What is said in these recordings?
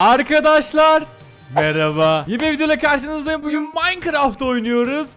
Arkadaşlar Merhaba. Yeni bir videoyla karşınızdayım. Bugün Minecraft oynuyoruz.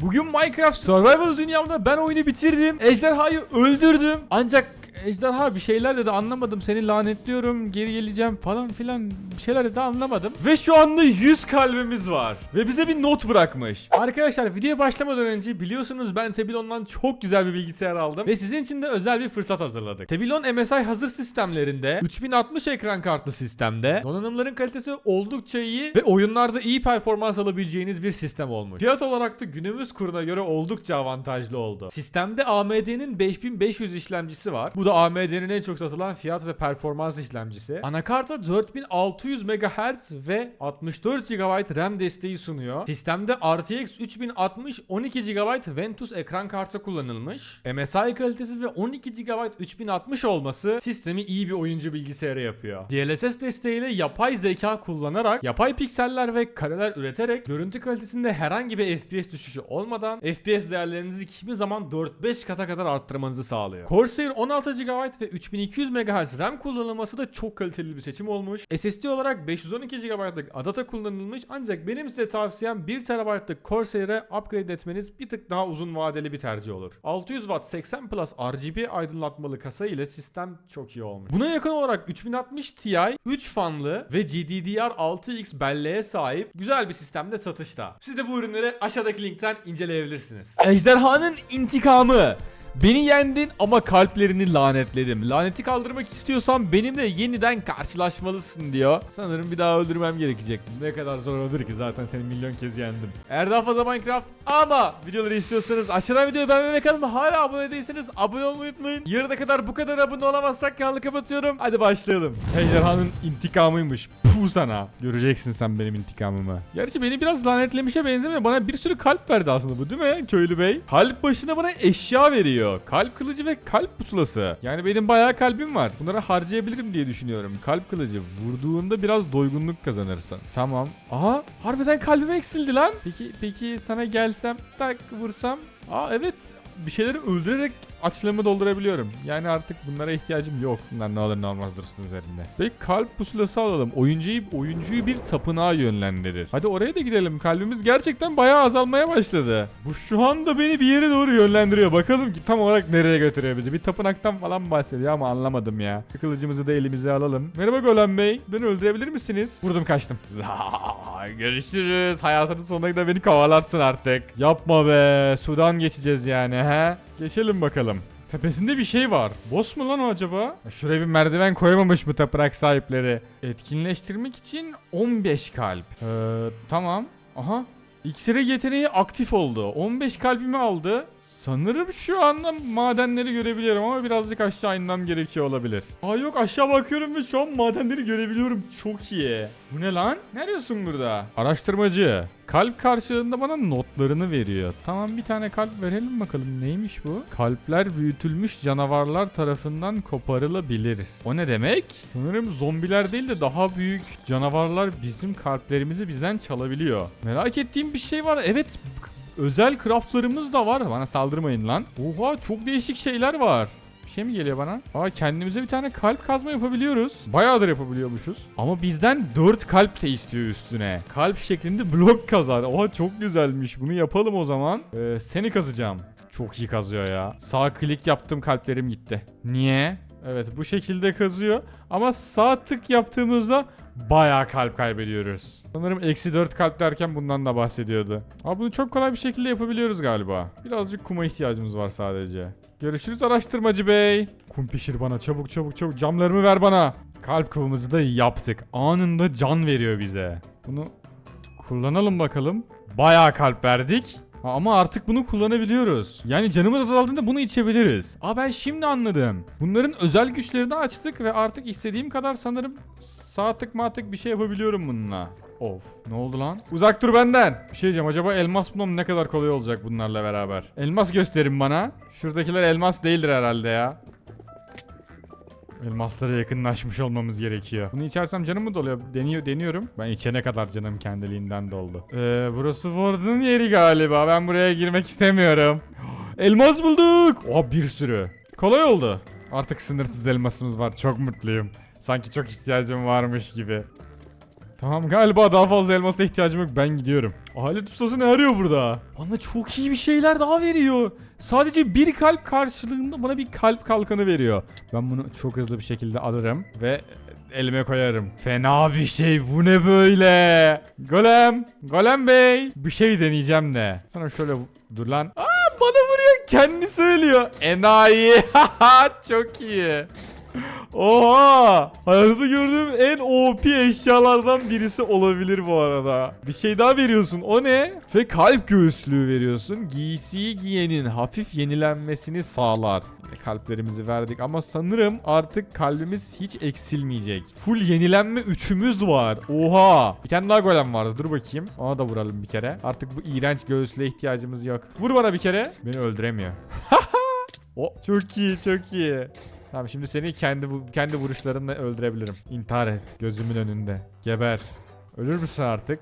Bugün Minecraft Survival dünyamda ben oyunu bitirdim. Ejderhayı öldürdüm. Ancak ejderha bir şeyler dedi anlamadım. Seni lanetliyorum, geri geleceğim falan filan bir şeyler dedi anlamadım. Ve şu anda 100 kalbimiz var. Ve bize bir not bırakmış. Arkadaşlar videoya başlamadan önce biliyorsunuz ben Tebilon'dan çok güzel bir bilgisayar aldım. Ve sizin için de özel bir fırsat hazırladık. Tebilon MSI hazır sistemlerinde 3060 ekran kartlı sistemde donanımların kalitesi oldukça iyi ve oyunlarda iyi performans alabileceğiniz bir sistem olmuş. Fiyat olarak da günümüz kuruna göre oldukça avantajlı oldu. Sistemde AMD'nin 5500 işlemcisi var. Bu da AMD'nin en çok satılan fiyat ve performans işlemcisi. Anakarta 4600 MHz ve 64 GB RAM desteği sunuyor. Sistemde RTX 3060 12 GB Ventus ekran kartı kullanılmış. MSI kalitesi ve 12 GB 3060 olması sistemi iyi bir oyuncu bilgisayarı yapıyor. DLSS desteğiyle yapay zeka kullanarak yapay pikseller ve kareler üreterek görüntü kalitesinde herhangi bir FPS düşüşü olmadan FPS değerlerinizi kimi zaman 4-5 kata kadar arttırmanızı sağlıyor. Corsair 16 GB ve 3200 MHz RAM kullanılması da çok kaliteli bir seçim olmuş. SSD olarak 512 GB'lık adata kullanılmış ancak benim size tavsiyem 1 TB'lık Corsair'e upgrade etmeniz bir tık daha uzun vadeli bir tercih olur. 600 Watt 80 Plus RGB aydınlatmalı kasa ile sistem çok iyi olmuş. Buna yakın olarak 3060 Ti 3 fanlı ve GDDR6X belleğe sahip güzel bir sistemde satışta. Siz de bu ürünleri aşağıdaki linkten inceleyebilirsiniz. Ejderhanın intikamı. Beni yendin ama kalplerini lanetledim. Laneti kaldırmak istiyorsan benimle yeniden karşılaşmalısın diyor. Sanırım bir daha öldürmem gerekecek. Ne kadar zor olabilir ki zaten seni milyon kez yendim. Eğer daha fazla Minecraft ama videoları istiyorsanız aşağıdan videoyu beğenmeyi ve kanalıma hala abone değilseniz abone olmayı unutmayın. Yarına kadar bu kadar abone olamazsak kanalı kapatıyorum. Hadi başlayalım. Ejderhanın intikamıymış. Puh sana. Göreceksin sen benim intikamımı. Gerçi beni biraz lanetlemişe benzemiyor. Bana bir sürü kalp verdi aslında bu değil mi köylü bey? Kalp başına bana eşya veriyor. Kalp kılıcı ve kalp pusulası. Yani benim bayağı kalbim var. Bunları harcayabilirim diye düşünüyorum. Kalp kılıcı vurduğunda biraz doygunluk kazanırsın. Tamam. Aha harbiden kalbim eksildi lan. Peki peki sana gelsem tak vursam. Aa evet bir şeyleri öldürerek açlığımı doldurabiliyorum. Yani artık bunlara ihtiyacım yok. Bunlar ne olur ne olmaz dursun üzerinde. Ve kalp pusulası alalım. Oyuncuyu, oyuncuyu bir tapınağa yönlendirir. Hadi oraya da gidelim. Kalbimiz gerçekten bayağı azalmaya başladı. Bu şu anda beni bir yere doğru yönlendiriyor. Bakalım ki tam olarak nereye götürüyor bizi. Bir tapınaktan falan bahsediyor ama anlamadım ya. Kılıcımızı da elimize alalım. Merhaba Golem Bey. Beni öldürebilir misiniz? Vurdum kaçtım. Görüşürüz. Hayatının sonuna kadar beni kovalarsın artık. Yapma be. Sudan geçeceğiz yani he. Geçelim bakalım. Tepesinde bir şey var. Boss mu lan o acaba? Şuraya bir merdiven koymamış bu tapınak sahipleri. Etkinleştirmek için 15 kalp. Ee, tamam. Aha. İksire yeteneği aktif oldu. 15 kalbimi aldı. Sanırım şu anda madenleri görebiliyorum ama birazcık aşağı inmem gerekiyor olabilir. Aa yok aşağı bakıyorum ve şu an madenleri görebiliyorum. Çok iyi. Bu ne lan? Ne arıyorsun burada? Araştırmacı. Kalp karşılığında bana notlarını veriyor. Tamam bir tane kalp verelim bakalım neymiş bu? Kalpler büyütülmüş canavarlar tarafından koparılabilir. O ne demek? Sanırım zombiler değil de daha büyük canavarlar bizim kalplerimizi bizden çalabiliyor. Merak ettiğim bir şey var. Evet özel craftlarımız da var. Bana saldırmayın lan. Oha çok değişik şeyler var. Bir şey mi geliyor bana? Aa kendimize bir tane kalp kazma yapabiliyoruz. Bayağıdır yapabiliyormuşuz. Ama bizden 4 kalp de istiyor üstüne. Kalp şeklinde blok kazar. Oha çok güzelmiş. Bunu yapalım o zaman. Ee, seni kazacağım. Çok iyi kazıyor ya. Sağ klik yaptım kalplerim gitti. Niye? Evet bu şekilde kazıyor. Ama sağ tık yaptığımızda bayağı kalp kaybediyoruz. Sanırım eksi 4 kalp derken bundan da bahsediyordu. Ama bunu çok kolay bir şekilde yapabiliyoruz galiba. Birazcık kuma ihtiyacımız var sadece. Görüşürüz araştırmacı bey. Kum pişir bana çabuk çabuk çabuk. Camlarımı ver bana. Kalp kıvamızı da yaptık. Anında can veriyor bize. Bunu kullanalım bakalım. Bayağı kalp verdik. Ama artık bunu kullanabiliyoruz. Yani canımız azaldığında bunu içebiliriz. Aa ben şimdi anladım. Bunların özel güçlerini açtık ve artık istediğim kadar sanırım sağ tık matık bir şey yapabiliyorum bununla. Of ne oldu lan? Uzak dur benden. Bir şey diyeceğim acaba elmas bulmam ne kadar kolay olacak bunlarla beraber. Elmas gösterin bana. Şuradakiler elmas değildir herhalde ya. Elmaslara yakınlaşmış olmamız gerekiyor. Bunu içersem canım mı doluyor? Deniyor, deniyorum. Ben içene kadar canım kendiliğinden doldu. Ee, burası Ward'ın yeri galiba. Ben buraya girmek istemiyorum. Elmas bulduk. Oha bir sürü. Kolay oldu. Artık sınırsız elmasımız var. Çok mutluyum. Sanki çok ihtiyacım varmış gibi. Tamam galiba daha fazla elmasa ihtiyacım yok. Ben gidiyorum. Alet ustası ne arıyor burada? Bana çok iyi bir şeyler daha veriyor. Sadece bir kalp karşılığında bana bir kalp kalkanı veriyor. Ben bunu çok hızlı bir şekilde alırım ve elime koyarım. Fena bir şey bu ne böyle? Golem, Golem Bey. Bir şey deneyeceğim de. Sana şöyle dur lan. Aa bana vuruyor. Kendi söylüyor. Enayi. çok iyi. Oha! Hayatımda gördüğüm en OP eşyalardan birisi olabilir bu arada. Bir şey daha veriyorsun. O ne? Ve kalp göğüslüğü veriyorsun. Giysiyi giyenin hafif yenilenmesini sağlar. Ve kalplerimizi verdik ama sanırım artık kalbimiz hiç eksilmeyecek. Full yenilenme üçümüz var. Oha! Bir tane daha golem vardı. Dur bakayım. Ona da vuralım bir kere. Artık bu iğrenç göğüslüğe ihtiyacımız yok. Vur bana bir kere. Beni öldüremiyor. o çok iyi, çok iyi. Tamam şimdi seni kendi kendi vuruşlarımla öldürebilirim. İntihar et gözümün önünde. Geber. Ölür müsün artık?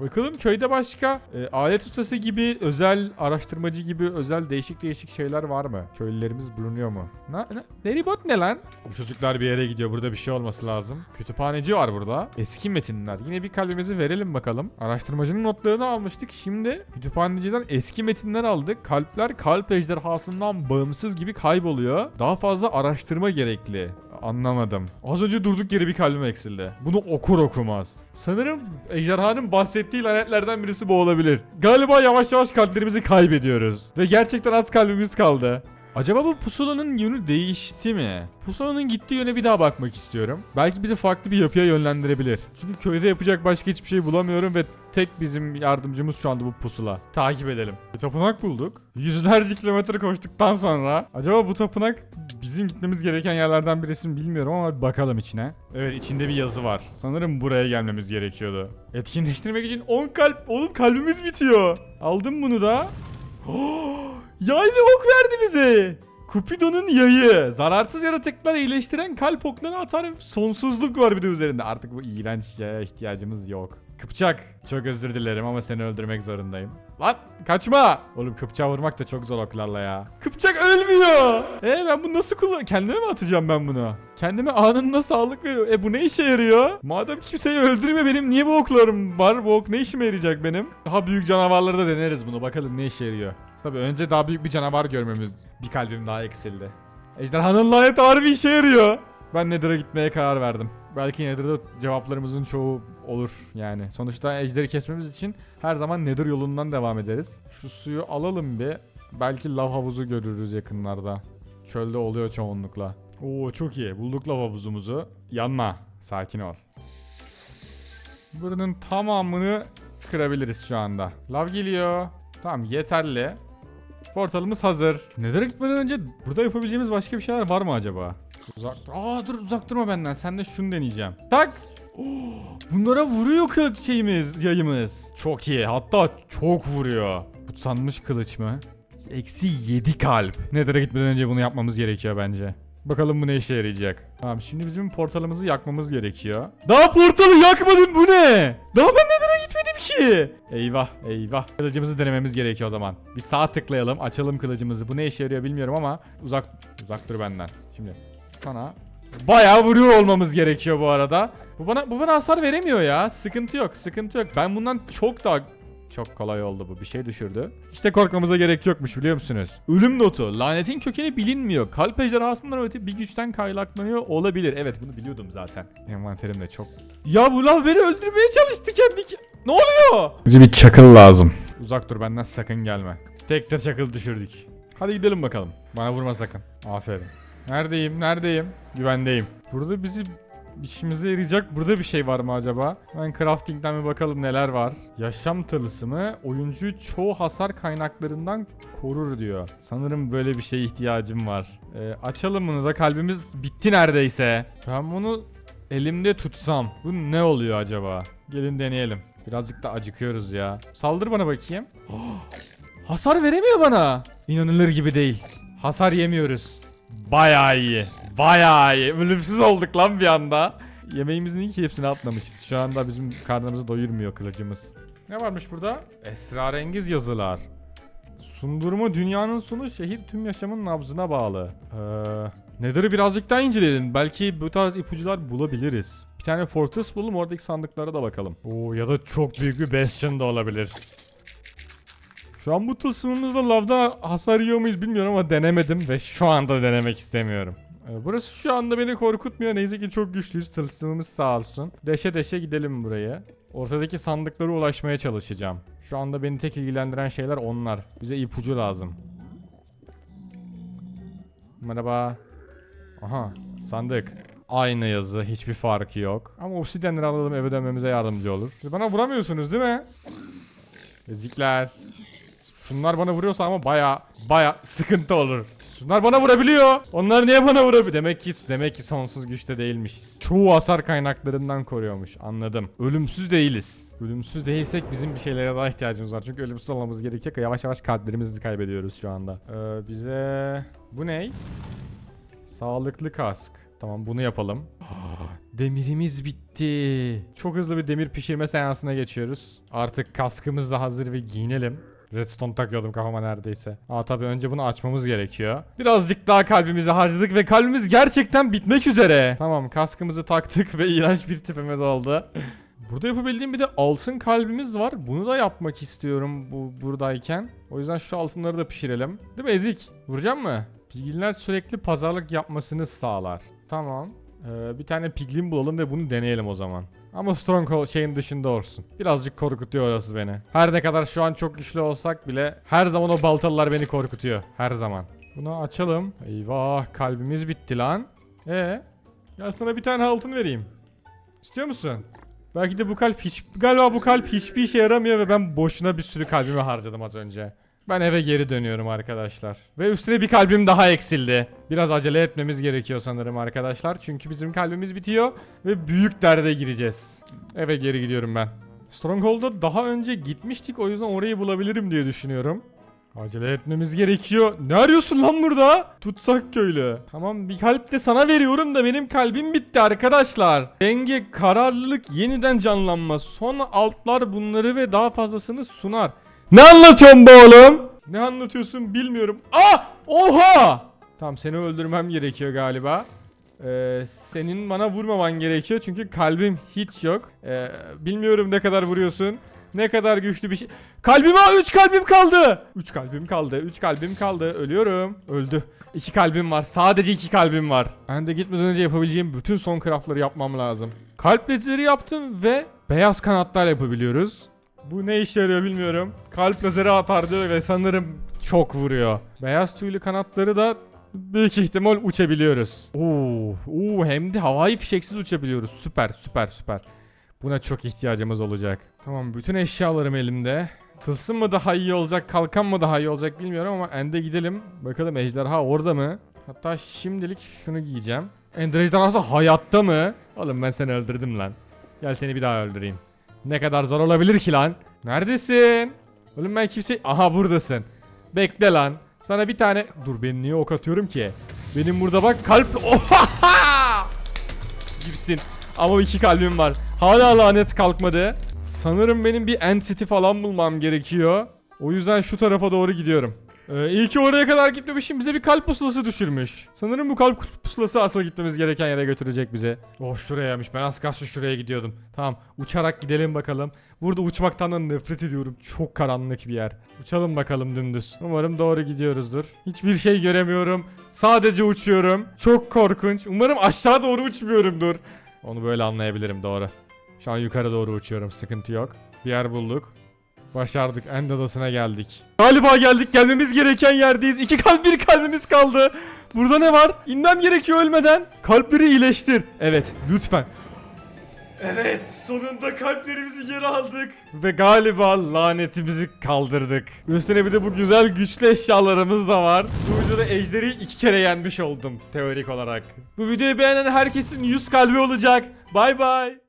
Bakalım köyde başka e, alet ustası gibi özel araştırmacı gibi özel değişik değişik şeyler var mı? Köylülerimiz bulunuyor mu? Na, na, Neribot ne lan? Bu çocuklar bir yere gidiyor. Burada bir şey olması lazım. Kütüphaneci var burada. Eski metinler. Yine bir kalbimizi verelim bakalım. Araştırmacının notlarını almıştık. Şimdi kütüphaneciden eski metinler aldık. Kalpler kalp ejderhasından bağımsız gibi kayboluyor. Daha fazla araştırma gerekli. Anlamadım. Az önce durduk yere bir kalbim eksildi. Bunu okur okumaz. Sanırım ejderhanın bahsettiği lanetlerden birisi bu olabilir. Galiba yavaş yavaş kalplerimizi kaybediyoruz. Ve gerçekten az kalbimiz kaldı. Acaba bu pusulanın yönü değişti mi? Pusulanın gittiği yöne bir daha bakmak istiyorum. Belki bizi farklı bir yapıya yönlendirebilir. Çünkü köyde yapacak başka hiçbir şey bulamıyorum ve tek bizim yardımcımız şu anda bu pusula. Takip edelim. Bir tapınak bulduk. Yüzlerce kilometre koştuktan sonra acaba bu tapınak bizim gitmemiz gereken yerlerden birisi mi bilmiyorum ama bir bakalım içine. Evet içinde bir yazı var. Sanırım buraya gelmemiz gerekiyordu. Etkinleştirmek için 10 kalp. Oğlum kalbimiz bitiyor. Aldım bunu da. Yay ve ok verdi bize. Cupidon'un yayı. Zararsız yaratıklar iyileştiren kalp okları atar. Sonsuzluk var bir de üzerinde. Artık bu iğrenç yaya ihtiyacımız yok. Kıpçak. Çok özür dilerim ama seni öldürmek zorundayım. Lan kaçma. Oğlum Kıpçak vurmak da çok zor oklarla ya. Kıpçak ölmüyor. E ben bunu nasıl kullan... Kendime mi atacağım ben bunu? Kendime anında sağlık veriyor. E bu ne işe yarıyor? Madem kimseyi öldürme benim niye bu oklarım var? Bu ok ne işime yarayacak benim? Daha büyük canavarları da deneriz bunu. Bakalım ne işe yarıyor. Tabii önce daha büyük bir canavar görmemiz. Bir kalbim daha eksildi. Ejderhanın lanet harbi işe yarıyor. Ben Nether'a gitmeye karar verdim. Belki Nether'da cevaplarımızın çoğu olur yani. Sonuçta ejderi kesmemiz için her zaman Nether yolundan devam ederiz. Şu suyu alalım bir. Belki lav havuzu görürüz yakınlarda. Çölde oluyor çoğunlukla. Oo çok iyi. Bulduk lav havuzumuzu. Yanma. Sakin ol. Buranın tamamını kırabiliriz şu anda. Lav geliyor. Tamam yeterli. Portalımız hazır. Nether'a gitmeden önce burada yapabileceğimiz başka bir şeyler var mı acaba? Uzak. Aa dur uzak durma benden. Sen de şunu deneyeceğim. Tak. Oh, bunlara vuruyor kılıç şeyimiz, yayımız. Çok iyi. Hatta çok vuruyor. Kutsanmış kılıç mı? Eksi 7 kalp. Nether'a gitmeden önce bunu yapmamız gerekiyor bence. Bakalım bu ne işe yarayacak. Tamam şimdi bizim portalımızı yakmamız gerekiyor. Daha portalı yakmadın bu ne? Daha ben gitmedim ki. Eyvah eyvah. Kılıcımızı denememiz gerekiyor o zaman. Bir sağ tıklayalım açalım kılıcımızı. Bu ne işe yarıyor bilmiyorum ama uzak uzak dur benden. Şimdi sana bayağı vuruyor olmamız gerekiyor bu arada. Bu bana bu bana hasar veremiyor ya. Sıkıntı yok sıkıntı yok. Ben bundan çok daha çok kolay oldu bu. Bir şey düşürdü. İşte korkmamıza gerek yokmuş biliyor musunuz? Ölüm notu. Lanetin kökeni bilinmiyor. Kalp ejderhasından öte bir güçten kaynaklanıyor olabilir. Evet bunu biliyordum zaten. Envanterim de çok... Ya bu lav beni öldürmeye çalıştı kendi... Ne oluyor? Bize bir çakıl lazım. Uzak dur benden sakın gelme. Tek de çakıl düşürdük. Hadi gidelim bakalım. Bana vurma sakın. Aferin. Neredeyim? Neredeyim? Güvendeyim. Burada bizi işimize yarayacak burada bir şey var mı acaba? Ben crafting'den bir bakalım neler var. Yaşam tılsımı oyuncuyu çoğu hasar kaynaklarından korur diyor. Sanırım böyle bir şeye ihtiyacım var. Ee, açalım bunu da kalbimiz bitti neredeyse. Ben bunu elimde tutsam bu ne oluyor acaba? Gelin deneyelim. Birazcık da acıkıyoruz ya. Saldır bana bakayım. Hasar veremiyor bana. İnanılır gibi değil. Hasar yemiyoruz. Bayağı iyi. Bayağı iyi. Ölümsüz olduk lan bir anda. Yemeğimizin iyi ki hepsini atlamışız. Şu anda bizim karnımızı doyurmuyor kılıcımız. Ne varmış burada? Esrarengiz yazılar. Sundurma dünyanın sonu şehir tüm yaşamın nabzına bağlı. Ee, Nether'ı birazcık daha inceleyelim. Belki bu tarz ipucular bulabiliriz. Bir tane Fortress bulalım oradaki sandıklara da bakalım. Oo ya da çok büyük bir Bastion da olabilir. Şu an bu tılsımımızda lavda hasar yiyor muyuz bilmiyorum ama denemedim ve şu anda denemek istemiyorum. Ee, Burası şu anda beni korkutmuyor. Neyse ki çok güçlüyüz. Tılsımımız sağ olsun. Deşe deşe gidelim buraya. Ortadaki sandıklara ulaşmaya çalışacağım. Şu anda beni tek ilgilendiren şeyler onlar. Bize ipucu lazım. Merhaba. Aha sandık. Aynı yazı hiçbir farkı yok. Ama obsidyenleri alalım eve dönmemize yardımcı olur. Siz bana vuramıyorsunuz değil mi? Ezikler. Şunlar bana vuruyorsa ama baya baya sıkıntı olur. Şunlar bana vurabiliyor. Onlar niye bana vurabiliyor? Demek ki demek ki sonsuz güçte değilmişiz. Çoğu hasar kaynaklarından koruyormuş. Anladım. Ölümsüz değiliz. Ölümsüz değilsek bizim bir şeylere daha ihtiyacımız var. Çünkü ölümsüz olmamız gerekecek. Yavaş yavaş kalplerimizi kaybediyoruz şu anda. Ee, bize bu ne? Sağlıklı kask. Tamam bunu yapalım. Demirimiz bitti. Çok hızlı bir demir pişirme seansına geçiyoruz. Artık kaskımız da hazır ve giyinelim. Redstone takıyordum kafama neredeyse. Aa tabii önce bunu açmamız gerekiyor. Birazcık daha kalbimizi harcadık ve kalbimiz gerçekten bitmek üzere. Tamam kaskımızı taktık ve iğrenç bir tipimiz oldu. Burada yapabildiğim bir de altın kalbimiz var. Bunu da yapmak istiyorum bu buradayken. O yüzden şu altınları da pişirelim. Değil mi Ezik? Vuracağım mı? Piglinler sürekli pazarlık yapmasını sağlar. Tamam. Ee, bir tane piglin bulalım ve bunu deneyelim o zaman. Ama Stronghold şeyin dışında olsun. Birazcık korkutuyor orası beni. Her ne kadar şu an çok güçlü olsak bile her zaman o baltalılar beni korkutuyor. Her zaman. Bunu açalım. Eyvah kalbimiz bitti lan. E Gel sana bir tane altın vereyim. İstiyor musun? Belki de bu kalp hiç galiba bu kalp hiçbir işe yaramıyor ve ben boşuna bir sürü kalbimi harcadım az önce. Ben eve geri dönüyorum arkadaşlar. Ve üstüne bir kalbim daha eksildi. Biraz acele etmemiz gerekiyor sanırım arkadaşlar. Çünkü bizim kalbimiz bitiyor ve büyük derde gireceğiz. Eve geri gidiyorum ben. Stronghold'a daha önce gitmiştik o yüzden orayı bulabilirim diye düşünüyorum. Acele etmemiz gerekiyor. Ne arıyorsun lan burada? Tutsak köylü. Tamam bir kalp de sana veriyorum da benim kalbim bitti arkadaşlar. Denge, kararlılık, yeniden canlanma. Son altlar bunları ve daha fazlasını sunar. Ne anlatıyorsun be oğlum? Ne anlatıyorsun bilmiyorum. Ah! Oha! Tamam seni öldürmem gerekiyor galiba. Ee, senin bana vurmaman gerekiyor çünkü kalbim hiç yok. Ee, bilmiyorum ne kadar vuruyorsun. Ne kadar güçlü bir şey. Kalbime 3 kalbim kaldı. 3 kalbim kaldı. 3 kalbim kaldı. Ölüyorum. Öldü. 2 kalbim var. Sadece 2 kalbim var. Ben de gitmeden önce yapabileceğim bütün son craftları yapmam lazım. Kalp lazeri yaptım ve beyaz kanatlar yapabiliyoruz. Bu ne işe yarıyor bilmiyorum. Kalp lazeri atar diyor ve sanırım çok vuruyor. Beyaz tüylü kanatları da büyük ihtimal uçabiliyoruz. Oo, oo hem de havai fişeksiz uçabiliyoruz. Süper, süper, süper. Buna çok ihtiyacımız olacak. Tamam bütün eşyalarım elimde. Tılsım mı daha iyi olacak, kalkan mı daha iyi olacak bilmiyorum ama ende gidelim. Bakalım ejderha orada mı? Hatta şimdilik şunu giyeceğim. Ender ejderhası hayatta mı? Oğlum ben seni öldürdüm lan. Gel seni bir daha öldüreyim. Ne kadar zor olabilir ki lan? Neredesin? Oğlum ben kimse... Aha buradasın. Bekle lan. Sana bir tane... Dur ben niye ok atıyorum ki? Benim burada bak kalp... Oha! Girsin. Ama iki kalbim var. Hala lanet kalkmadı. Sanırım benim bir entity falan bulmam gerekiyor. O yüzden şu tarafa doğru gidiyorum. Ee, iyi ki oraya kadar gitmemişim. Bize bir kalp pusulası düşürmüş. Sanırım bu kalp pusulası asıl gitmemiz gereken yere götürecek bizi. Oh şurayaymış. Ben az kalsın şuraya gidiyordum. Tamam uçarak gidelim bakalım. Burada uçmaktan da nefret ediyorum. Çok karanlık bir yer. Uçalım bakalım dümdüz. Umarım doğru gidiyoruzdur. Hiçbir şey göremiyorum. Sadece uçuyorum. Çok korkunç. Umarım aşağı doğru uçmuyorumdur. Onu böyle anlayabilirim doğru. Şu an yukarı doğru uçuyorum. Sıkıntı yok. Bir yer bulduk. Başardık. End adasına geldik. Galiba geldik. Gelmemiz gereken yerdeyiz. İki kalp bir kalbimiz kaldı. Burada ne var? İnmem gerekiyor ölmeden. Kalpleri iyileştir. Evet lütfen. Evet sonunda kalplerimizi geri aldık. Ve galiba lanetimizi kaldırdık. Üstüne bir de bu güzel güçlü eşyalarımız da var. Bu videoda ejderi iki kere yenmiş oldum teorik olarak. Bu videoyu beğenen herkesin 100 kalbi olacak. Bay bay.